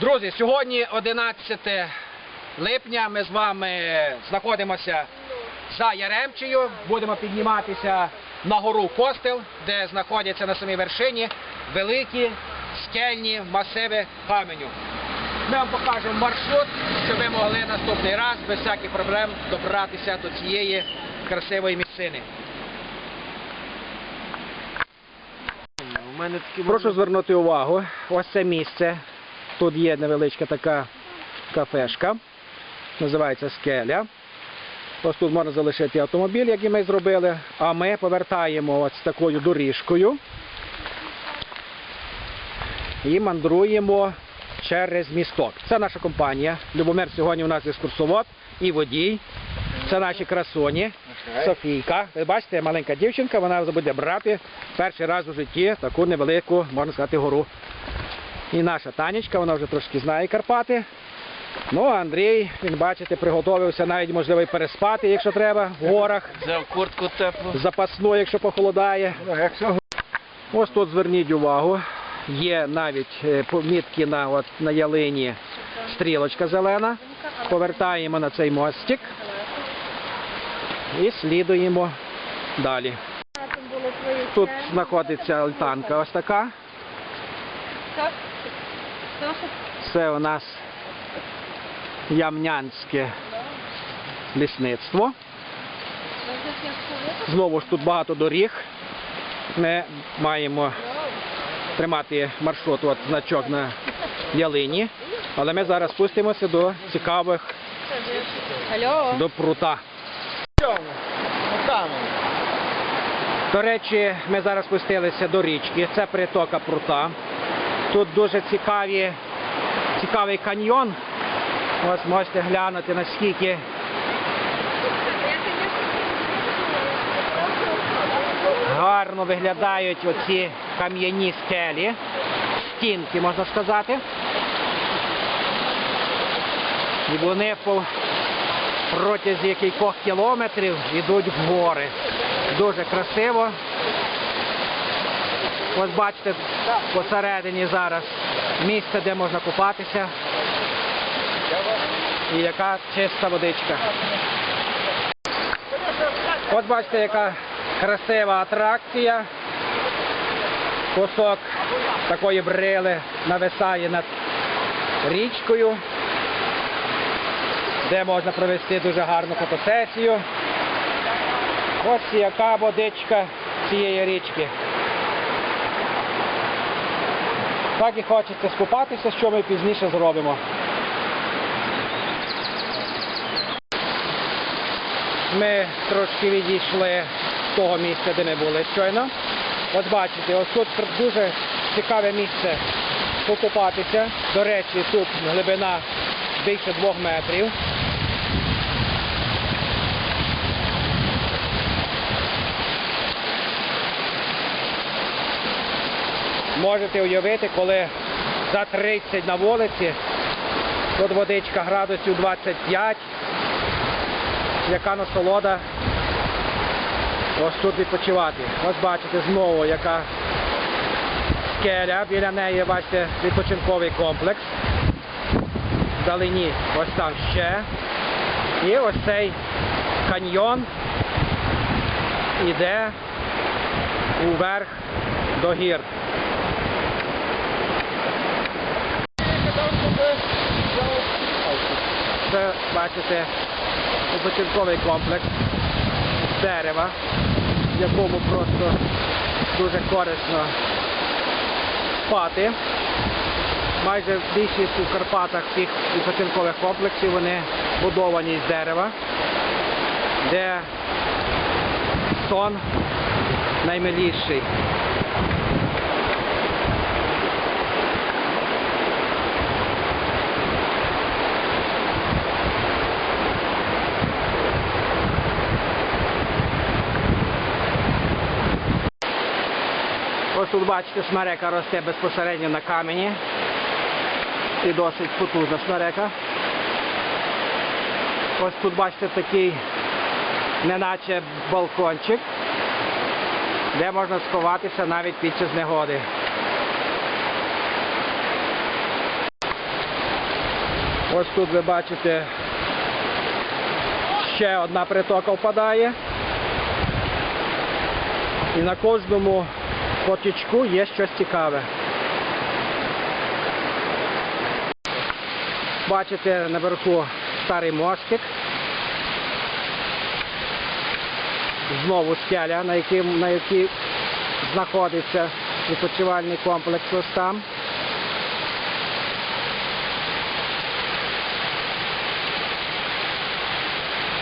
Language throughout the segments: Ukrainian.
Друзі, сьогодні 11 липня. Ми з вами знаходимося за Яремчею. Будемо підніматися на гору Костел, де знаходяться на самій вершині великі скельні масиви каменю. Ми вам покажемо маршрут, щоб ви могли наступний раз без всяких проблем добратися до цієї красивої місцини. Прошу звернути увагу, ось це місце. Тут є невеличка така кафешка, називається скеля. Ось тут можна залишити автомобіль, який ми зробили, а ми повертаємо ось такою доріжкою і мандруємо через місток. Це наша компанія. Любомир сьогодні у нас екскурсовод і водій. Це наші красуні. Софійка. Ви бачите, маленька дівчинка, вона буде брати перший раз у житті таку невелику, можна сказати, гору. І наша Танечка, вона вже трошки знає Карпати. Ну, а Андрій, він, бачите, приготовився навіть, можливо, і переспати, якщо треба, в горах. Взяв куртку теплу. Запасну, якщо похолодає. Ось тут зверніть увагу. Є навіть е, помітки на, от, на ялині стрілочка зелена. Повертаємо на цей мостик і слідуємо далі. Тут знаходиться альтанка ось така. Це у нас ямнянське лісництво. Знову ж тут багато доріг. Ми маємо тримати маршрут, от значок на ялині. Але ми зараз спустимося до цікавих, до прута. До речі, ми зараз спустилися до річки. Це притока прута. Тут дуже цікаві, цікавий каньйон. Ось можете глянути, наскільки гарно виглядають оці кам'яні скелі, стінки, можна сказати. І вони по протязі кількох кілометрів йдуть в гори. Дуже красиво. Ось бачите, посередині зараз місце, де можна купатися. І яка чиста водичка. От бачите, яка красива атракція. Кусок такої брили нависає над річкою, де можна провести дуже гарну фотосесію. Ось яка водичка цієї річки. Так і хочеться скупатися, що ми пізніше зробимо. Ми трошки відійшли з того місця, де ми були щойно. От бачите, ось тут дуже цікаве місце покупатися. До речі, тут глибина більше двох метрів. Можете уявити, коли за 30 на вулиці, тут водичка градусів 25, яка насолода ось тут відпочивати. Ось бачите знову, яка скеля, біля неї, бачите, відпочинковий комплекс. Вдалині ось там ще. І ось цей каньйон іде уверх до гір. Це, бачите, відпочинковий комплекс дерева, в якому просто дуже корисно спати. Майже більшість у Карпатах цих відпочинкових комплексів вони будовані з дерева, де сон наймиліший. Ось тут бачите, смерека росте безпосередньо на камені. І досить потужна смерека. Ось тут бачите такий неначе балкончик, де можна сховатися навіть під час негоди. Ось тут ви бачите, ще одна притока впадає. І на кожному потічку є щось цікаве. Бачите наверху старий мостик. Знову якій, на якій знаходиться відпочивальний комплекс ось там.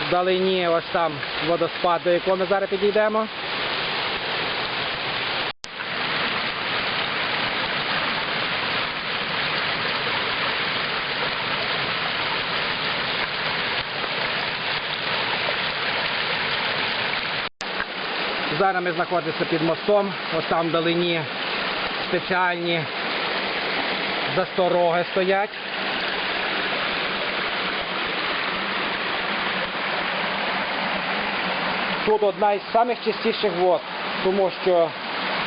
Вдалині ось там водоспад, до якого ми зараз підійдемо. Зараз ми знаходимося під мостом, ось там вдалині спеціальні застороги стоять. Тут одна із самих чистіших вод, тому що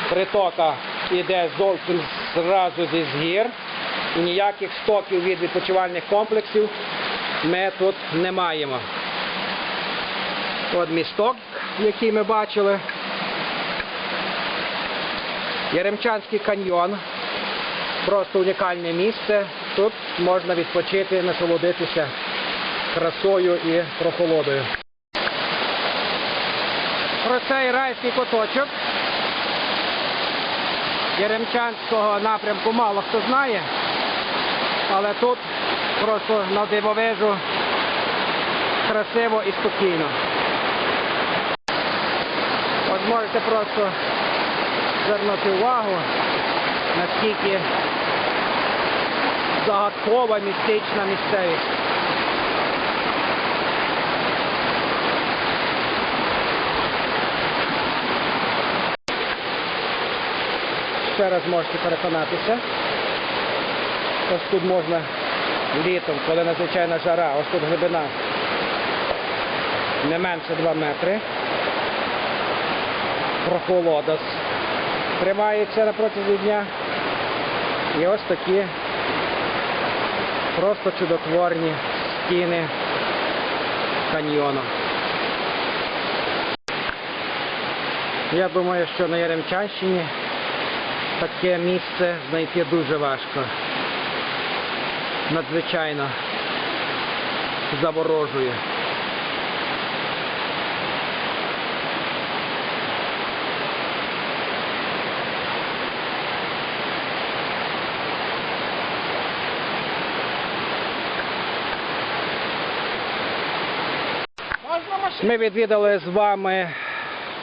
притока йде зовсім зразу зі згір і ніяких стоків від відпочивальних комплексів ми тут не маємо. От місток, який ми бачили. Яремчанський каньйон. Просто унікальне місце. Тут можна відпочити, насолодитися красою і прохолодою. Про цей райський куточок Яремчанського напрямку мало хто знає, але тут просто на дивовижу красиво і спокійно. Можете просто звернути увагу, наскільки загадкова містична місцевість. Ще раз можете переконатися. Ось тут можна літом, коли надзвичайна жара, ось тут глибина не менше 2 метри. Прохолода тримається на протязі дня. І ось такі просто чудотворні стіни каньйону. Я думаю, що на Яремчанщині таке місце знайти дуже важко. Надзвичайно заворожує. Ми відвідали з вами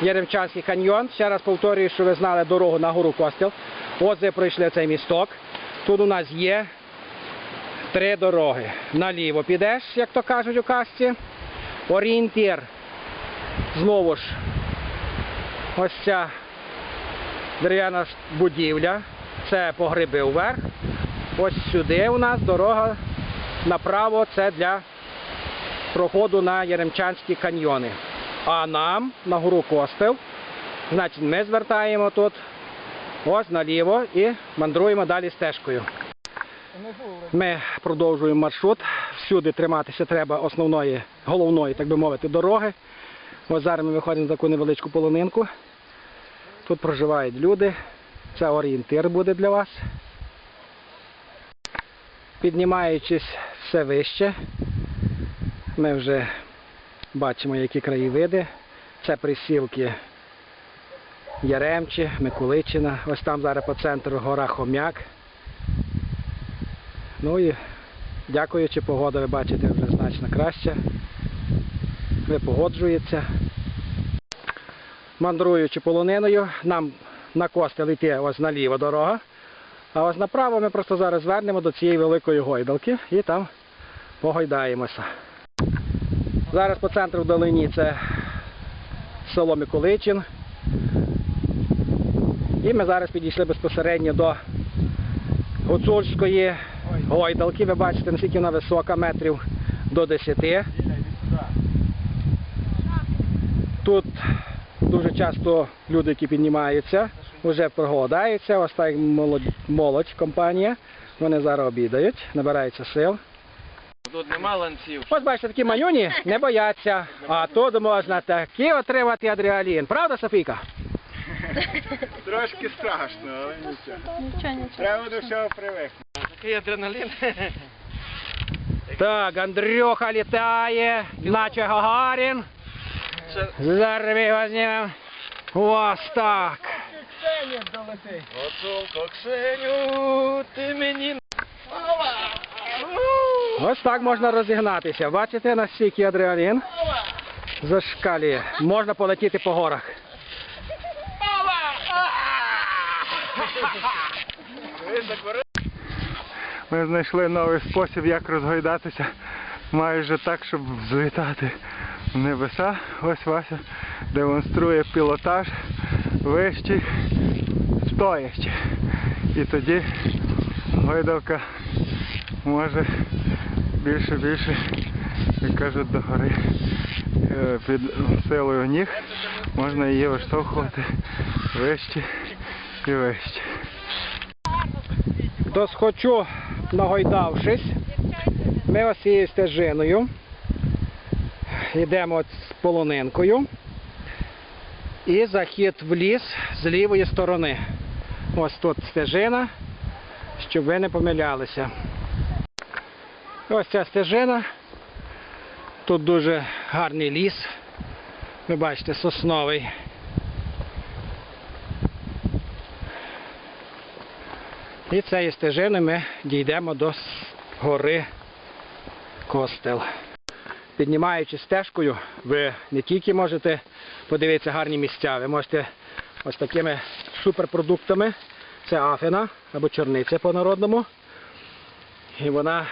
Яремчанський каньйон. Ще раз повторюю, що ви знали дорогу на гору Костел. Ось ви пройшли цей місток. Тут у нас є три дороги. Наліво підеш, як то кажуть у касті. Орієнтір. Знову ж ось ця дерев'яна будівля. Це по гриби вверх. Ось сюди у нас дорога направо. Це для проходу на Яремчанські каньйони. А нам на гору Костел, значить, ми звертаємо тут ось наліво і мандруємо далі стежкою. Ми продовжуємо маршрут. Всюди триматися треба основної, головної, так би мовити, дороги. Ось зараз ми виходимо за таку невеличку полонинку. Тут проживають люди. Це орієнтир буде для вас. Піднімаючись все вище, ми вже бачимо, які краєвиди. Це присілки Яремчі, Миколичина. Ось там зараз по центру гора Хом'як. Ну і дякуючи, погода, ви бачите, вже значно краще. Випогоджується. Мандруючи полониною, нам на костел йти ось наліво дорога. А ось направо ми просто зараз звернемо до цієї великої гойдалки і там погойдаємося. Зараз по центру вдалині це село Миколичин. І ми зараз підійшли безпосередньо до Гуцульської гойдалки. Ви бачите, наскільки вона висока, метрів до 10. Тут дуже часто люди, які піднімаються, вже проголодаються. Ось так молодь, молодь компанія. Вони зараз обідають, набираються сил. Тут нема ланців. Ось бачите, такі манюні не бояться, а тут можна такі отримати адреалін. Правда, Софійка? Трошки страшно, але нічого. Нічого, нічого. Треба до всього привикнути. Такий адреналін. Так, Андрюха літає, наче Гагарін. Зараз ми його знімемо. Ось так. Оцолко, Ксеню, ти мені... Ось так можна розігнатися. Бачите, наскільки адреналін зашкалює. Можна полетіти по горах. Ми знайшли новий спосіб, як розгойдатися майже так, щоб злітати в небеса. Ось Вася демонструє пілотаж вищий, стоячи. І тоді гойдалка може більше більше, як кажуть, догори е, під силою ніг можна її виштовхувати вище і вище. Досхочу, нагойдавшись, ми ось цією стежиною йдемо з полонинкою і захід в ліс з лівої сторони. Ось тут стежина, щоб ви не помилялися. Ось ця стежина. Тут дуже гарний ліс. Ви бачите, сосновий. І цією стежиною ми дійдемо до гори Костел. Піднімаючи стежкою, ви не тільки можете подивитися гарні місця, ви можете ось такими суперпродуктами. Це афіна або чорниця по-народному. І вона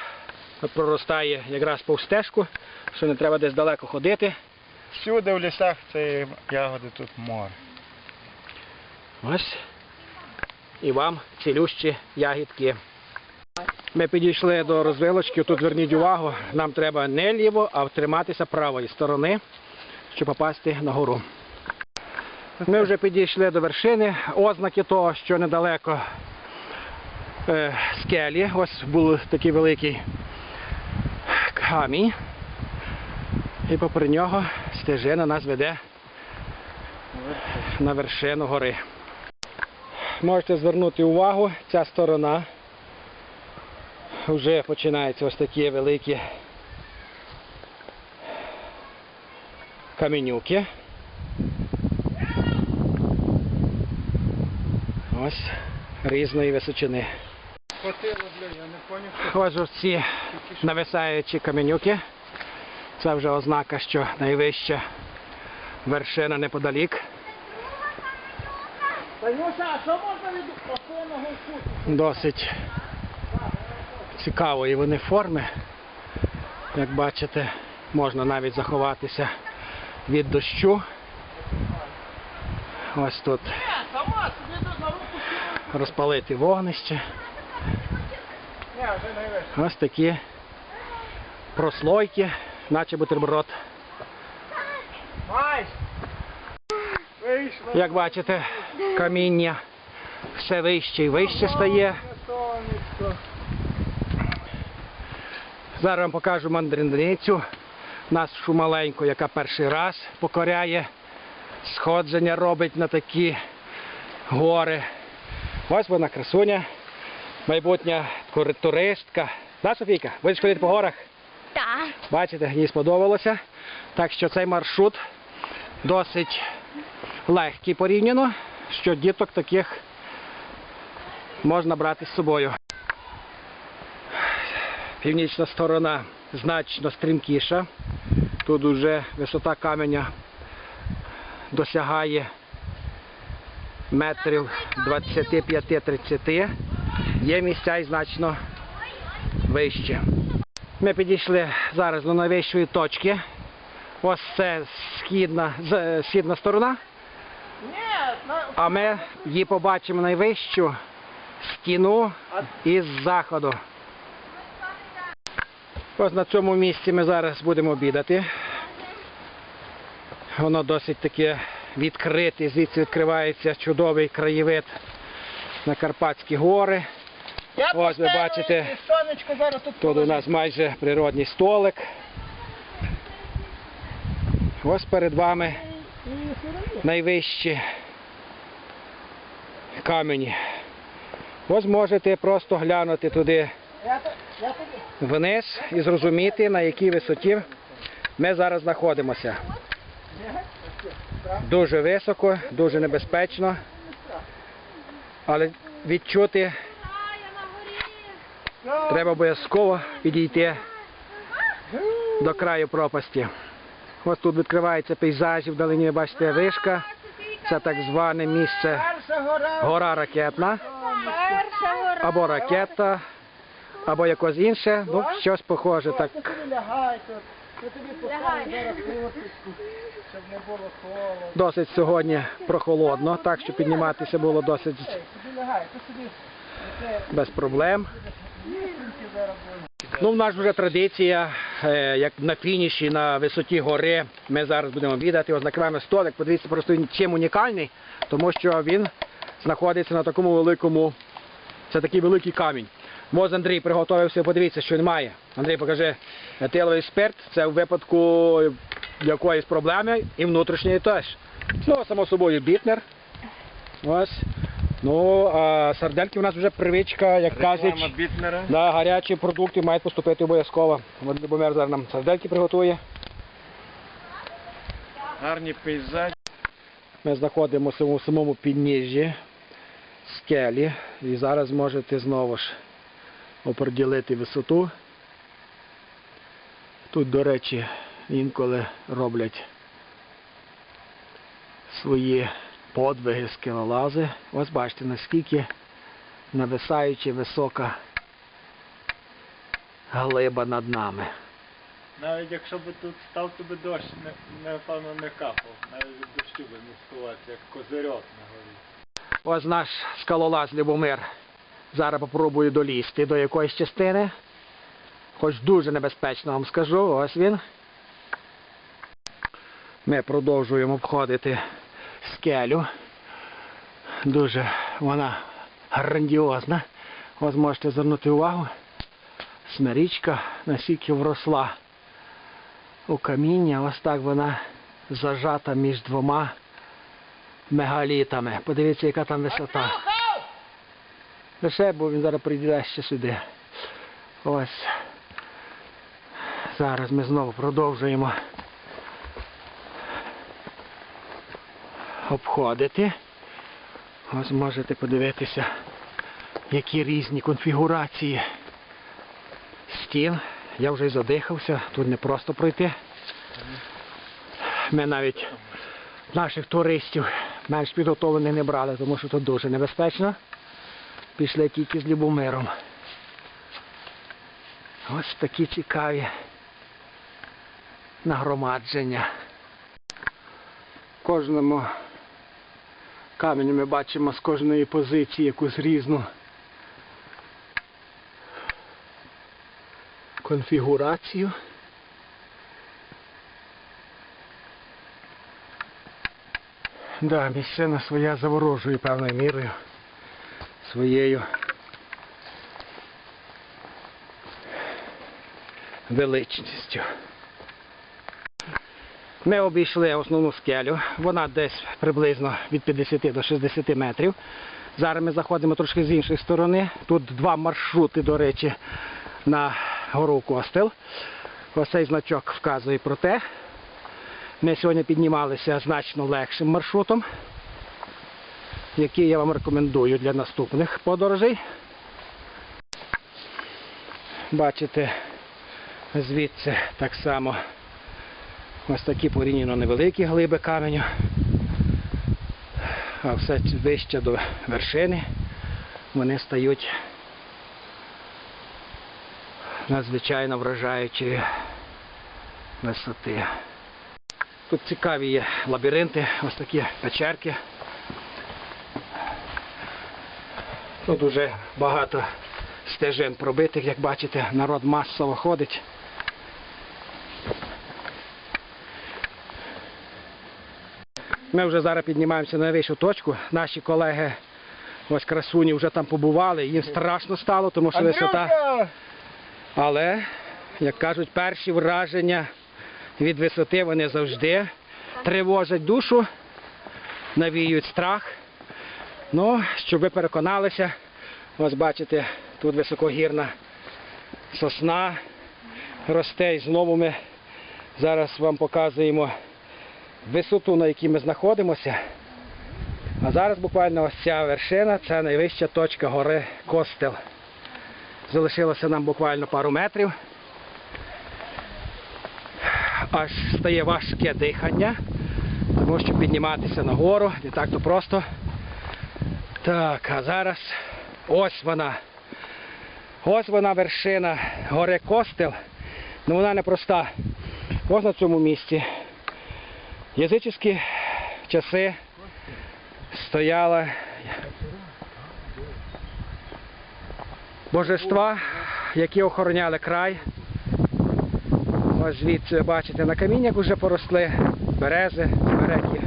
проростає якраз по стежку, що не треба десь далеко ходити. Всюди в лісах цієї ягоди тут море. Ось. І вам цілющі ягідки. Ми підійшли до розвилочки. Тут зверніть увагу, нам треба не ліво, а триматися правої сторони, щоб попасти на гору. Ми вже підійшли до вершини. Ознаки того, що недалеко е, скелі. Ось був такий великий камінь. І попри нього стежина нас веде на вершину гори. Можете звернути увагу, ця сторона вже починаються ось такі великі каменюки. Ось різної височини. Хватило, бля, я не поняв. Ось ось ці нависаючі каменюки. Це вже ознака, що найвища вершина неподалік. Досить цікавої вони форми. Як бачите, можна навіть заховатися від дощу. Ось тут розпалити вогнище. Ось такі прослойки, наче бутерброд. Як бачите, каміння все вище і вище стає. Зараз вам покажу мандрівницю, нашу маленьку, яка перший раз покоряє сходження робить на такі гори. Ось вона красуня, майбутня туристка. Да, Софійка, будеш ходити по горах? Так. Бачите, їй сподобалося. Так що цей маршрут досить легкий порівняно, що діток таких можна брати з собою. Північна сторона значно стрімкіша. Тут уже висота каменя досягає метрів 25-30. Є місця і значно вище. Ми підійшли зараз до найвищої точки. Ось це східна, східна сторона. А ми її побачимо найвищу стіну із заходу. Ось на цьому місці ми зараз будемо обідати. Воно досить таке відкрите, звідси відкривається чудовий краєвид на Карпатські гори. Ось ви бачите, Сонечко зараз тут. тут у нас майже природній столик. Ось перед вами найвищі камені. Ось можете просто глянути туди вниз і зрозуміти, на якій висоті ми зараз знаходимося. Дуже високо, дуже небезпечно, але відчути треба обов'язково підійти до краю пропасті. Ось тут відкриваються пейзажі, вдалині бачите вишка. Це так зване місце гора. ракетна, або ракета, або якось інше, ну щось похоже. Так досить сьогодні прохолодно, так що підніматися було досить без проблем. Ну, в нас вже традиція, е, як на фініші, на висоті гори, ми зараз будемо обідати. Накриваємо столик. Подивіться, просто він чим унікальний, тому що він знаходиться на такому великому, це такий великий камінь. Моз Андрій приготувався, подивіться, що він має. Андрій, покажи, етиловий спирт, це в випадку якоїсь проблеми і внутрішньої теж. Ну, само собою, бітнер. Ось. Ну, а сардельки у нас вже привичка, як кажуть. Да, гарячі продукти мають поступити обов'язково. От Любомир зараз нам сардельки приготує. Гарні пейзажі. Ми знаходимося у самому підніжжі скелі і зараз можете знову ж оприділити висоту. Тут, до речі, інколи роблять свої подвиги скелолази. Ось бачите, наскільки нависаючи висока глиба над нами. Навіть якщо б тут став, то би дощ, не, напевно, не капав. Навіть від дощу би не сховався, як козирьок на горі. Ось наш скалолаз Любомир зараз попробує долізти до якоїсь частини. Хоч дуже небезпечно вам скажу, ось він. Ми продовжуємо обходити скелю. Дуже вона грандіозна. Ось можете звернути увагу. Смирічка наскільки вросла у каміння. Ось так вона зажата між двома мегалітами. Подивіться, яка там висота. Лише, бо він зараз прийде ще сюди. Ось. Зараз ми знову продовжуємо обходити. Ось можете подивитися, які різні конфігурації стін. Я вже задихався, тут не просто пройти. Ми навіть наших туристів менш підготовлених не брали, тому що тут дуже небезпечно. Пішли тільки з Любомиром. Ось такі цікаві нагромадження. Кожному каменю ми бачимо з кожної позиції якусь різну конфігурацію. Да, місцина своя заворожує певною мірою своєю величністю. Ми обійшли основну скелю, вона десь приблизно від 50 до 60 метрів. Зараз ми заходимо трошки з іншої сторони. Тут два маршрути, до речі, на гору Костел. Ось цей значок вказує про те. Ми сьогодні піднімалися значно легшим маршрутом, який я вам рекомендую для наступних подорожей. Бачите, звідси так само ось такі порівняно невеликі глиби каменю, а все вище до вершини вони стають надзвичайно вражаючої висоти. Тут цікаві є лабіринти, ось такі печерки. Тут дуже багато стежин пробитих, як бачите, народ масово ходить. Ми вже зараз піднімаємося на найвищу точку. Наші колеги Ось красуні вже там побували, їм страшно стало, тому що висота. Але, як кажуть, перші враження від висоти вони завжди тривожать душу, навіюють страх. Ну, щоб ви переконалися, ось бачите, тут високогірна сосна росте і знову ми зараз вам показуємо висоту, на якій ми знаходимося. А зараз буквально ось ця вершина, це найвища точка гори Костел. Залишилося нам буквально пару метрів. Аж стає важке дихання, тому що підніматися нагору не так то просто. Так, а зараз ось вона. Ось вона вершина гори Костел. Ну вона непроста. Ось на цьому місці. Язичні часи стояла божества, які охороняли край. Ось звідси бачите, на каміннях вже поросли берези, смереки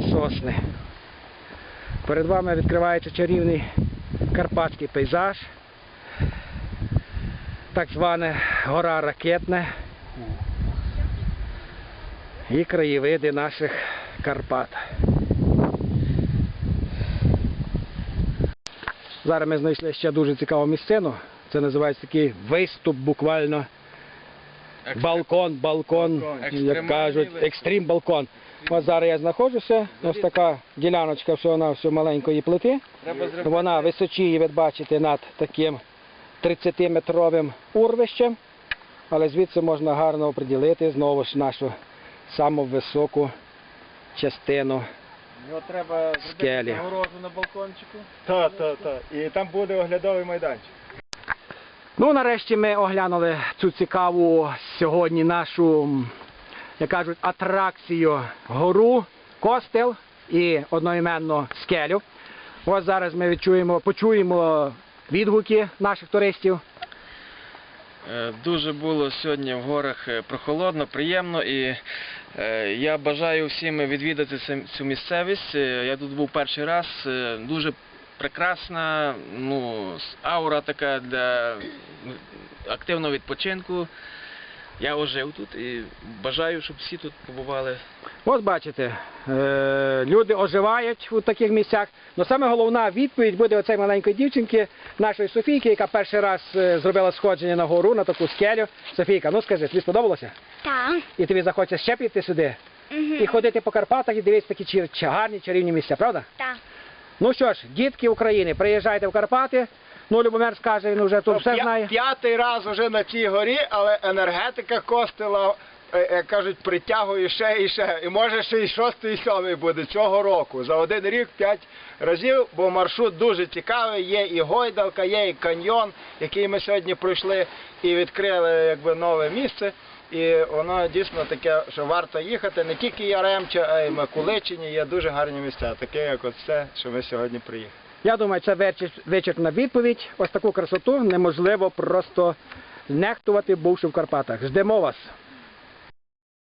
і сосни. Перед вами відкривається чарівний карпатський пейзаж, так звана гора Ракетне і краєвиди наших Карпат. Зараз ми знайшли ще дуже цікаву місцину. Це називається такий виступ буквально. Балкон, балкон, як кажуть, екстрім балкон. Ось зараз я знаходжуся. Ось така діляночка всього на маленької плити. Вона височіє, ви бачите, над таким 30-метровим урвищем. Але звідси можна гарно оприділити знову ж нашу саму високу частину. Його треба Скелі. загорожу на балкончику. Так, так, так. І там буде оглядовий майданчик. Ну, нарешті ми оглянули цю цікаву сьогодні нашу, м, як кажуть, атракцію гору, костел і одноіменну скелю. Ось зараз ми відчуємо, почуємо відгуки наших туристів. Е, Дуже було сьогодні в горах е, прохолодно, приємно і е, я бажаю всім відвідати цю місцевість. Я тут був перший раз. Дуже прекрасна, ну, аура така для активного відпочинку. Я ожив тут і бажаю, щоб всі тут побували. Ось бачите, е, люди оживають у таких місцях. Але саме головна відповідь буде оцей маленької дівчинки, нашої Софійки, яка перший раз е, зробила сходження на гору, на таку скелю. Софійка, ну скажи, тобі сподобалося? Так. І тобі захочеться ще піти сюди? І ходити по Карпатах і дивитися такі гарні чарівні місця, правда? Так. Ну що ж, дітки України, приїжджайте в Карпати. Ну, Любомир скаже, він вже тут все знає. П'ятий раз уже на цій горі, але енергетика костила, е, як кажуть, притягує ще і ще. І може ще й шостий, і сьомий буде цього року. За один рік п'ять разів, бо маршрут дуже цікавий. Є і гойдалка, є і каньйон, який ми сьогодні пройшли і відкрили якби нове місце. І воно дійсно таке, що варто їхати. Не тільки Яремче, а й Миколичині є дуже гарні місця, таке як от це, що ми сьогодні приїхали. Я думаю, це вичерпна відповідь. Ось таку красоту неможливо просто нехтувати, бувши в Карпатах. Ждемо вас.